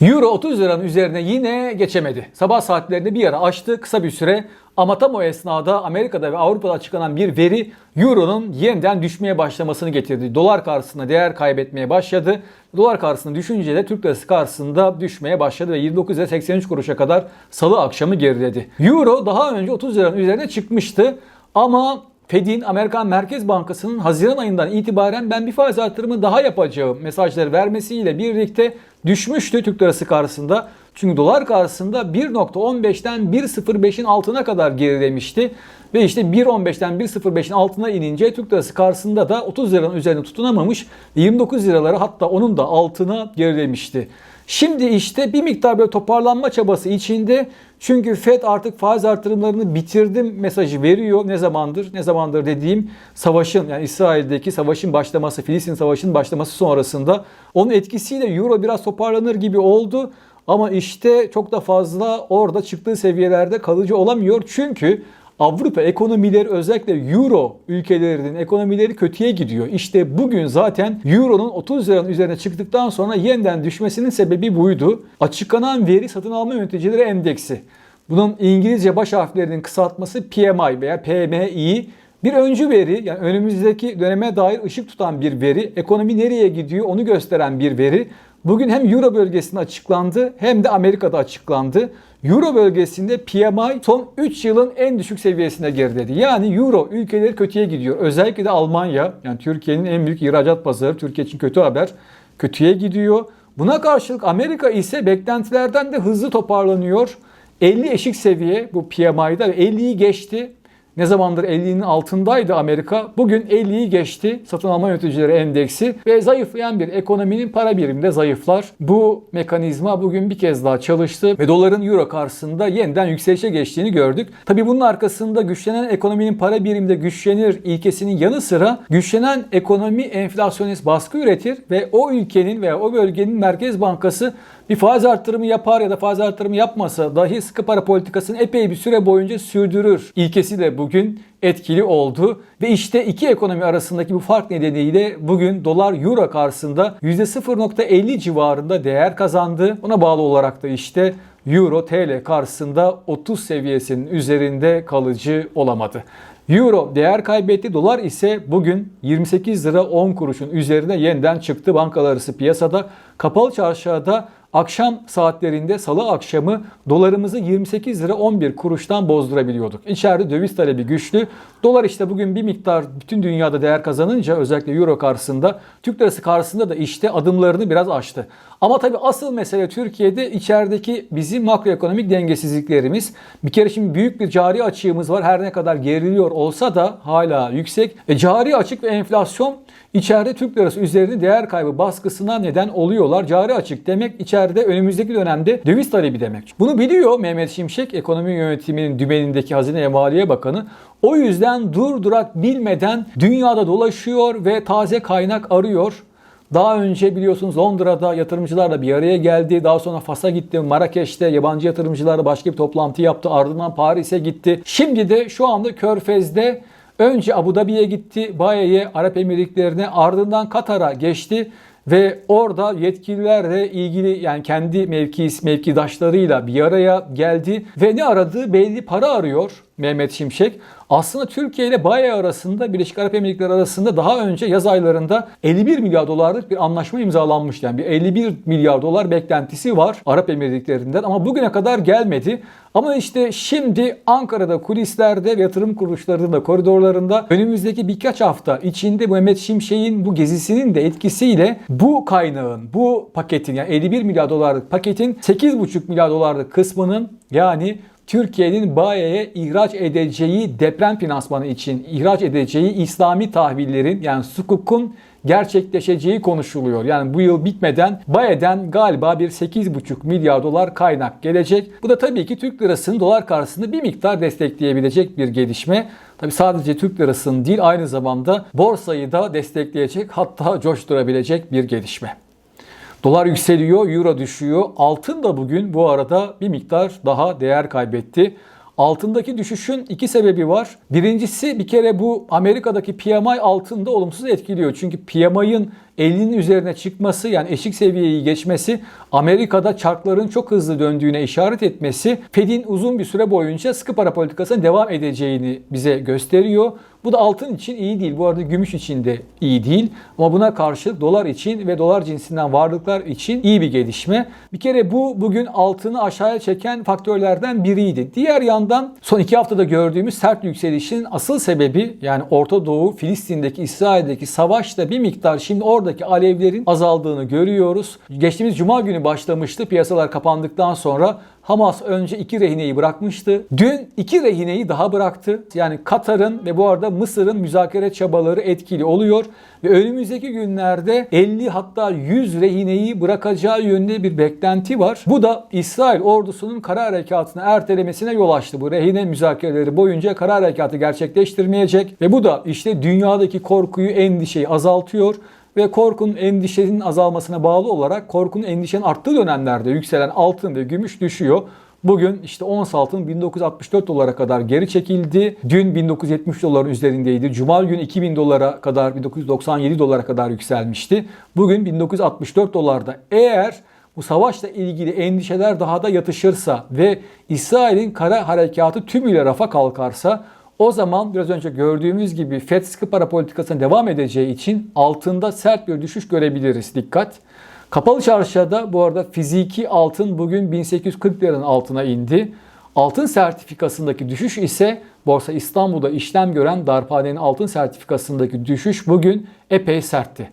Euro 30 liranın üzerine yine geçemedi. Sabah saatlerinde bir ara açtı kısa bir süre ama tam o esnada Amerika'da ve Avrupa'da açıklanan bir veri Euro'nun yeniden düşmeye başlamasını getirdi. Dolar karşısında değer kaybetmeye başladı. Dolar karşısında düşünce de Türk lirası karşısında düşmeye başladı ve 29 lira 83 kuruşa kadar salı akşamı geriledi. Euro daha önce 30 liranın üzerine çıkmıştı ama Fed'in Amerikan Merkez Bankası'nın Haziran ayından itibaren ben bir faiz artırımı daha yapacağım mesajları vermesiyle birlikte düşmüştü Türk lirası karşısında. Çünkü dolar karşısında 1.15'ten 1.05'in altına kadar gerilemişti. Ve işte 1.15'ten 1.05'in altına inince Türk lirası karşısında da 30 liranın üzerine tutunamamış. 29 liraları hatta onun da altına gerilemişti. Şimdi işte bir miktar böyle toparlanma çabası içinde çünkü Fed artık faiz artırımlarını bitirdim mesajı veriyor. Ne zamandır? Ne zamandır dediğim savaşın yani İsrail'deki savaşın başlaması, Filistin savaşının başlaması sonrasında onun etkisiyle Euro biraz toparlanır gibi oldu. Ama işte çok da fazla orada çıktığı seviyelerde kalıcı olamıyor. Çünkü Avrupa ekonomileri özellikle Euro ülkelerinin ekonomileri kötüye gidiyor. İşte bugün zaten Euro'nun 30 liranın üzerine çıktıktan sonra yeniden düşmesinin sebebi buydu. Açıklanan veri satın alma yöneticileri endeksi. Bunun İngilizce baş harflerinin kısaltması PMI veya PMI. Bir öncü veri yani önümüzdeki döneme dair ışık tutan bir veri. Ekonomi nereye gidiyor onu gösteren bir veri. Bugün hem Euro bölgesinde açıklandı hem de Amerika'da açıklandı. Euro bölgesinde PMI son 3 yılın en düşük seviyesine geriledi. Yani Euro ülkeleri kötüye gidiyor. Özellikle de Almanya yani Türkiye'nin en büyük ihracat pazarı. Türkiye için kötü haber. Kötüye gidiyor. Buna karşılık Amerika ise beklentilerden de hızlı toparlanıyor. 50 eşik seviye bu PMI'da 50'yi geçti. Ne zamandır 50'nin altındaydı Amerika. Bugün 50'yi geçti satın alma yöneticileri endeksi ve zayıflayan bir ekonominin para biriminde zayıflar. Bu mekanizma bugün bir kez daha çalıştı ve doların euro karşısında yeniden yükselişe geçtiğini gördük. Tabii bunun arkasında güçlenen ekonominin para biriminde güçlenir ilkesinin yanı sıra güçlenen ekonomi enflasyonist baskı üretir ve o ülkenin veya o bölgenin merkez bankası bir faiz artırımı yapar ya da faiz artırımı yapmasa dahi sıkı para politikasını epey bir süre boyunca sürdürür ilkesi de bugün etkili oldu. Ve işte iki ekonomi arasındaki bu fark nedeniyle bugün dolar euro karşısında %0.50 civarında değer kazandı. Buna bağlı olarak da işte euro TL karşısında 30 seviyesinin üzerinde kalıcı olamadı. Euro değer kaybetti. Dolar ise bugün 28 lira 10 kuruşun üzerine yeniden çıktı bankalar arası piyasada. Kapalı çarşıda akşam saatlerinde salı akşamı dolarımızı 28 lira 11 kuruştan bozdurabiliyorduk. İçeride döviz talebi güçlü. Dolar işte bugün bir miktar bütün dünyada değer kazanınca özellikle euro karşısında Türk lirası karşısında da işte adımlarını biraz aştı. Ama tabii asıl mesele Türkiye'de içerideki bizim makroekonomik dengesizliklerimiz. Bir kere şimdi büyük bir cari açığımız var. Her ne kadar geriliyor olsa da hala yüksek. E, cari açık ve enflasyon içeride Türk lirası üzerinde değer kaybı baskısına neden oluyorlar. Cari açık demek içeride önümüzdeki dönemde döviz talebi demek. Bunu biliyor Mehmet Şimşek ekonomi yönetiminin dümenindeki Hazine ve Maliye Bakanı. O yüzden durdurak bilmeden dünyada dolaşıyor ve taze kaynak arıyor. Daha önce biliyorsunuz Londra'da yatırımcılarla bir araya geldi. Daha sonra Fas'a gitti. Marrakeş'te yabancı yatırımcılarla başka bir toplantı yaptı. Ardından Paris'e gitti. Şimdi de şu anda Körfez'de önce Abu Dhabi'ye gitti. Baye'ye, Arap Emirlikleri'ne ardından Katar'a geçti. Ve orada yetkililerle ilgili yani kendi mevkis, mevkidaşlarıyla bir araya geldi. Ve ne aradığı belli para arıyor Mehmet Şimşek. Aslında Türkiye ile Baye arasında, Birleşik Arap Emirlikleri arasında daha önce yaz aylarında 51 milyar dolarlık bir anlaşma imzalanmıştı. Yani bir 51 milyar dolar beklentisi var Arap Emirlikleri'nden ama bugüne kadar gelmedi. Ama işte şimdi Ankara'da kulislerde yatırım kuruluşlarında koridorlarında önümüzdeki birkaç hafta içinde Mehmet Şimşek'in bu gezisinin de etkisiyle bu kaynağın, bu paketin yani 51 milyar dolarlık paketin 8,5 milyar dolarlık kısmının yani Türkiye'nin Baye'ye ihraç edeceği deprem finansmanı için ihraç edeceği İslami tahvillerin yani sukukun gerçekleşeceği konuşuluyor. Yani bu yıl bitmeden Baye'den galiba bir 8,5 milyar dolar kaynak gelecek. Bu da tabii ki Türk lirasını dolar karşısında bir miktar destekleyebilecek bir gelişme. Tabii sadece Türk lirasını değil aynı zamanda borsayı da destekleyecek hatta coşturabilecek bir gelişme. Dolar yükseliyor, euro düşüyor. Altın da bugün bu arada bir miktar daha değer kaybetti. Altındaki düşüşün iki sebebi var. Birincisi bir kere bu Amerika'daki PMI altında olumsuz etkiliyor. Çünkü PMI'ın 50'nin üzerine çıkması yani eşik seviyeyi geçmesi Amerika'da çarkların çok hızlı döndüğüne işaret etmesi Fed'in uzun bir süre boyunca sıkı para politikasına devam edeceğini bize gösteriyor. Bu da altın için iyi değil. Bu arada gümüş için de iyi değil. Ama buna karşı dolar için ve dolar cinsinden varlıklar için iyi bir gelişme. Bir kere bu bugün altını aşağıya çeken faktörlerden biriydi. Diğer yandan son iki haftada gördüğümüz sert yükselişin asıl sebebi yani Orta Doğu, Filistin'deki, İsrail'deki savaşta bir miktar şimdi oradaki alevlerin azaldığını görüyoruz. Geçtiğimiz cuma günü başlamıştı. Piyasalar kapandıktan sonra Hamas önce iki rehineyi bırakmıştı. Dün iki rehineyi daha bıraktı. Yani Katar'ın ve bu arada Mısır'ın müzakere çabaları etkili oluyor. Ve önümüzdeki günlerde 50 hatta 100 rehineyi bırakacağı yönünde bir beklenti var. Bu da İsrail ordusunun kara harekatını ertelemesine yol açtı. Bu rehine müzakereleri boyunca kara harekatı gerçekleştirmeyecek. Ve bu da işte dünyadaki korkuyu, endişeyi azaltıyor ve korkunun endişenin azalmasına bağlı olarak korkunun endişenin arttığı dönemlerde yükselen altın ve gümüş düşüyor. Bugün işte ons altın 1964 dolara kadar geri çekildi. Dün 1970 doların üzerindeydi. Cuma günü 2000 dolara kadar 1997 dolara kadar yükselmişti. Bugün 1964 dolarda. Eğer bu savaşla ilgili endişeler daha da yatışırsa ve İsrail'in kara harekatı tümüyle rafa kalkarsa o zaman biraz önce gördüğümüz gibi FED sıkı para politikasına devam edeceği için altında sert bir düşüş görebiliriz. Dikkat! Kapalı çarşıda bu arada fiziki altın bugün 1840 liranın altına indi. Altın sertifikasındaki düşüş ise Borsa İstanbul'da işlem gören darphanenin altın sertifikasındaki düşüş bugün epey sertti.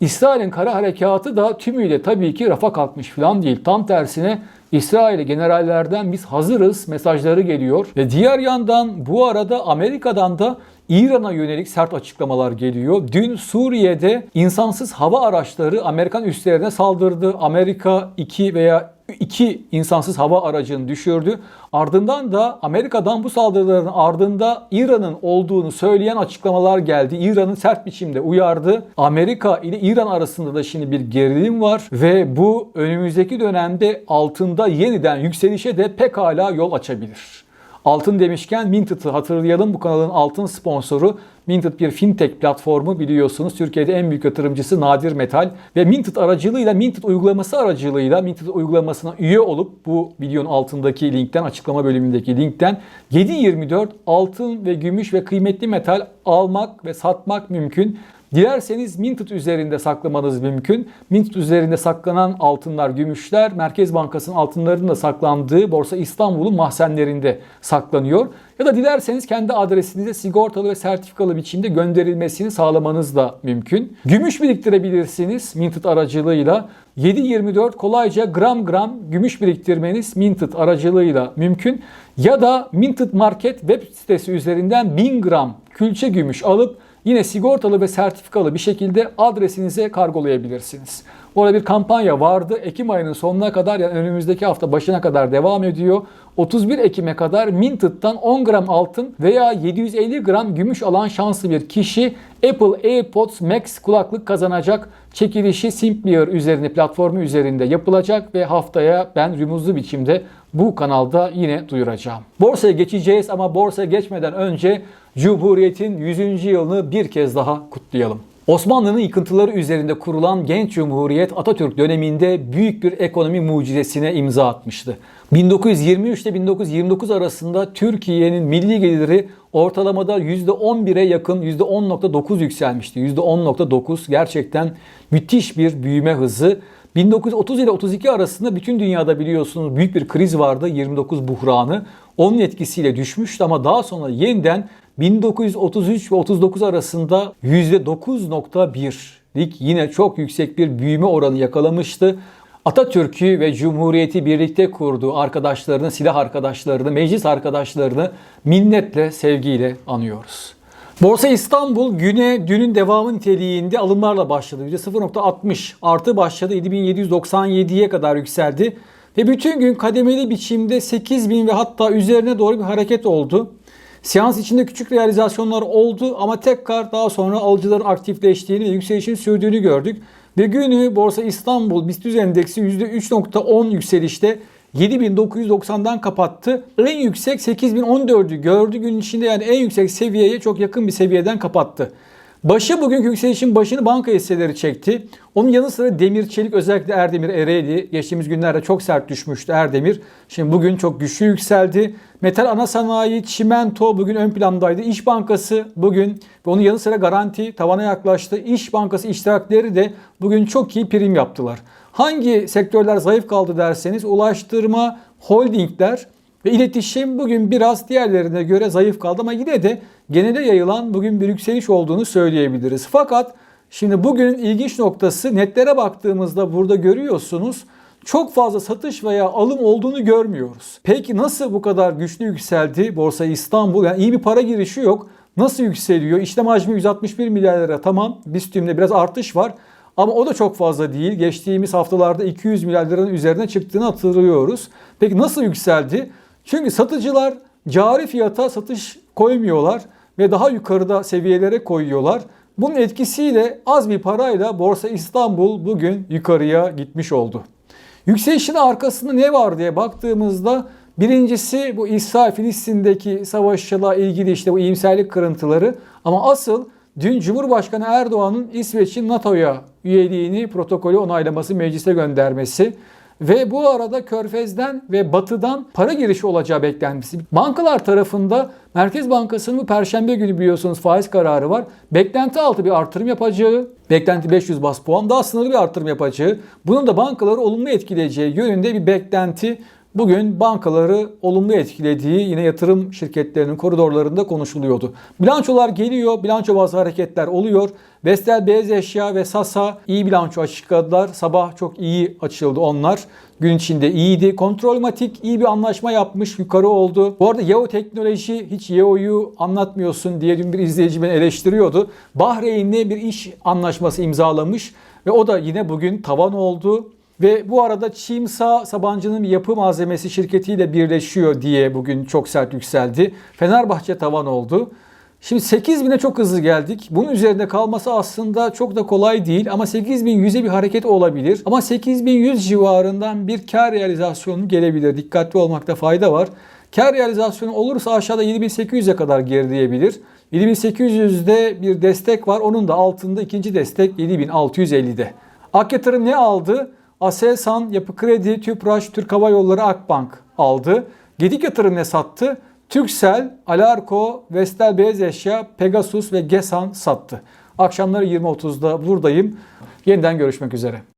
İsrail'in kara harekatı da tümüyle tabii ki rafa kalkmış falan değil. Tam tersine İsrail'e generallerden biz hazırız mesajları geliyor. Ve diğer yandan bu arada Amerika'dan da İran'a yönelik sert açıklamalar geliyor. Dün Suriye'de insansız hava araçları Amerikan üslerine saldırdı. Amerika 2 veya iki insansız hava aracını düşürdü. Ardından da Amerika'dan bu saldırıların ardında İran'ın olduğunu söyleyen açıklamalar geldi. İran'ın sert biçimde uyardı. Amerika ile İran arasında da şimdi bir gerilim var ve bu önümüzdeki dönemde altında yeniden yükselişe de pekala yol açabilir. Altın demişken Minted'ı hatırlayalım. Bu kanalın altın sponsoru Minted bir fintech platformu biliyorsunuz. Türkiye'de en büyük yatırımcısı Nadir Metal ve Minted aracılığıyla Minted uygulaması aracılığıyla Minted uygulamasına üye olup bu videonun altındaki linkten açıklama bölümündeki linkten 7/24 altın ve gümüş ve kıymetli metal almak ve satmak mümkün. Dilerseniz Minted üzerinde saklamanız mümkün. Minted üzerinde saklanan altınlar, gümüşler Merkez Bankası'nın altınlarının da saklandığı Borsa İstanbul'un mahzenlerinde saklanıyor. Ya da dilerseniz kendi adresinize sigortalı ve sertifikalı biçimde gönderilmesini sağlamanız da mümkün. Gümüş biriktirebilirsiniz Minted aracılığıyla. 7-24 kolayca gram gram gümüş biriktirmeniz Minted aracılığıyla mümkün. Ya da Minted Market web sitesi üzerinden 1000 gram külçe gümüş alıp yine sigortalı ve sertifikalı bir şekilde adresinize kargolayabilirsiniz. Orada bir kampanya vardı. Ekim ayının sonuna kadar yani önümüzdeki hafta başına kadar devam ediyor. 31 Ekim'e kadar Minted'dan 10 gram altın veya 750 gram gümüş alan şanslı bir kişi Apple AirPods Max kulaklık kazanacak. Çekilişi Simplier üzerinde platformu üzerinde yapılacak ve haftaya ben rümuzlu biçimde bu kanalda yine duyuracağım. Borsaya geçeceğiz ama borsaya geçmeden önce Cumhuriyet'in 100. yılını bir kez daha kutlayalım. Osmanlı'nın yıkıntıları üzerinde kurulan genç cumhuriyet Atatürk döneminde büyük bir ekonomi mucizesine imza atmıştı. 1923 ile 1929 arasında Türkiye'nin milli geliri ortalamada %11'e yakın %10.9 yükselmişti. %10.9 gerçekten müthiş bir büyüme hızı. 1930 ile 32 arasında bütün dünyada biliyorsunuz büyük bir kriz vardı 29 buhranı. Onun etkisiyle düşmüştü ama daha sonra yeniden 1933 ve 39 arasında %9.1'lik yine çok yüksek bir büyüme oranı yakalamıştı. Atatürk'ü ve Cumhuriyeti birlikte kurduğu arkadaşlarını, silah arkadaşlarını, meclis arkadaşlarını minnetle, sevgiyle anıyoruz. Borsa İstanbul güne dünün devamı niteliğinde alımlarla başladı. %0.60 artı başladı 7797'ye kadar yükseldi. Ve bütün gün kademeli biçimde 8000 ve hatta üzerine doğru bir hareket oldu. Seans içinde küçük realizasyonlar oldu ama tekrar daha sonra alıcıların aktifleştiğini ve yükselişin sürdüğünü gördük. Ve günü Borsa İstanbul BIST endeksi %3.10 yükselişte 7990'dan kapattı. En yüksek 8014'ü gördü gün içinde yani en yüksek seviyeye çok yakın bir seviyeden kapattı. Başı bugünkü yükselişin başını banka hisseleri çekti. Onun yanı sıra demir, çelik özellikle Erdemir, Ereğli geçtiğimiz günlerde çok sert düşmüştü Erdemir. Şimdi bugün çok güçlü yükseldi. Metal ana sanayi, çimento bugün ön plandaydı. İş Bankası bugün ve onun yanı sıra garanti tavana yaklaştı. İş Bankası iştirakleri de bugün çok iyi prim yaptılar. Hangi sektörler zayıf kaldı derseniz ulaştırma, holdingler ve iletişim bugün biraz diğerlerine göre zayıf kaldı ama yine de genele yayılan bugün bir yükseliş olduğunu söyleyebiliriz. Fakat şimdi bugünün ilginç noktası netlere baktığımızda burada görüyorsunuz çok fazla satış veya alım olduğunu görmüyoruz. Peki nasıl bu kadar güçlü yükseldi Borsa İstanbul? Yani iyi bir para girişi yok. Nasıl yükseliyor? İşlem hacmi 161 milyar lira tamam. BISTÜM'de biraz artış var. Ama o da çok fazla değil. Geçtiğimiz haftalarda 200 milyar liranın üzerine çıktığını hatırlıyoruz. Peki nasıl yükseldi? Çünkü satıcılar cari fiyata satış koymuyorlar ve daha yukarıda seviyelere koyuyorlar. Bunun etkisiyle az bir parayla Borsa İstanbul bugün yukarıya gitmiş oldu. Yükselişin arkasında ne var diye baktığımızda birincisi bu İsrail Filistin'deki savaşla ilgili işte bu iyimserlik kırıntıları ama asıl dün Cumhurbaşkanı Erdoğan'ın İsveç'in NATO'ya üyeliğini protokolü onaylaması meclise göndermesi ve bu arada Körfez'den ve Batı'dan para girişi olacağı beklenmesi. Bankalar tarafında Merkez Bankası'nın bu perşembe günü biliyorsunuz faiz kararı var. Beklenti altı bir artırım yapacağı, beklenti 500 bas puan daha sınırlı bir artırım yapacağı, bunun da bankaları olumlu etkileyeceği yönünde bir beklenti bugün bankaları olumlu etkilediği yine yatırım şirketlerinin koridorlarında konuşuluyordu. Bilançolar geliyor, bilanço bazı hareketler oluyor. Vestel Beyaz Eşya ve Sasa iyi bilanço açıkladılar. Sabah çok iyi açıldı onlar. Gün içinde iyiydi. Kontrolmatik iyi bir anlaşma yapmış, yukarı oldu. Bu arada Yeo Teknoloji hiç Yeo'yu anlatmıyorsun diye dün bir izleyici beni eleştiriyordu. Bahreyn'le bir iş anlaşması imzalamış ve o da yine bugün tavan oldu. Ve bu arada Çimsa Sabancı'nın yapı malzemesi şirketiyle birleşiyor diye bugün çok sert yükseldi. Fenerbahçe tavan oldu. Şimdi 8000'e çok hızlı geldik. Bunun üzerinde kalması aslında çok da kolay değil ama 8100'e bir hareket olabilir. Ama 8100 civarından bir kar realizasyonu gelebilir. Dikkatli olmakta fayda var. Kar realizasyonu olursa aşağıda 7800'e kadar gerileyebilir. 7800'de bir destek var. Onun da altında ikinci destek 7650'de. Ak yatırım ne aldı? Aselsan, Yapı Kredi, Tüpraş, Türk Hava Yolları, Akbank aldı. Gedik yatırım ne sattı? Türksel, Alarko, Vestel Beyaz Eşya, Pegasus ve Gesan sattı. Akşamları 20.30'da buradayım. Yeniden görüşmek üzere.